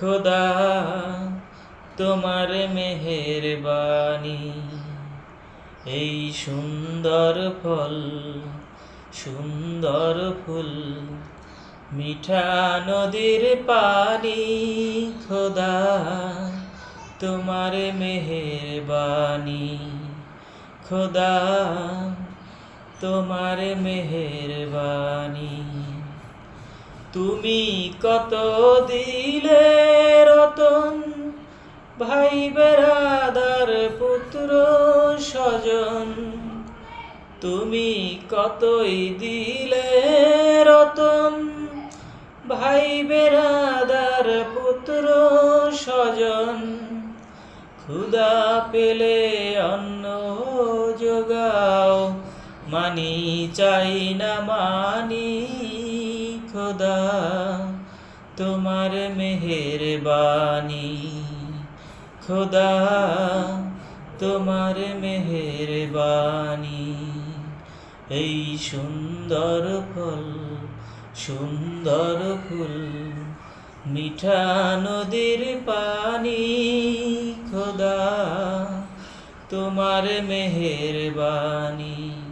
খোদা, তোমার মেহেরবানি। এই সুন্দর ফল, সুন্দর ফুল, মিঠা নদীর পানি। খোদা, তোমার মেহেরবানি। খোদা, তোমার মেহেরবানি। তুমি কত দিলে রতন? ভাই বেড়াদার পুত্র স্বজন। তুমি কতই দিলে রতন? ভাই বেড়াদার পুত্র স্বজন। ক্ষুদা পেলে অন্ন যোগাও। মানি চাই না, মানি তোমার মেহেরবানি। খোদা, তোমার মেহেরবানি। এই সুন্দর ফল, সুন্দর ফুল, মিঠা নদীর পানি। খোদা, তোমার মেহেরবানি।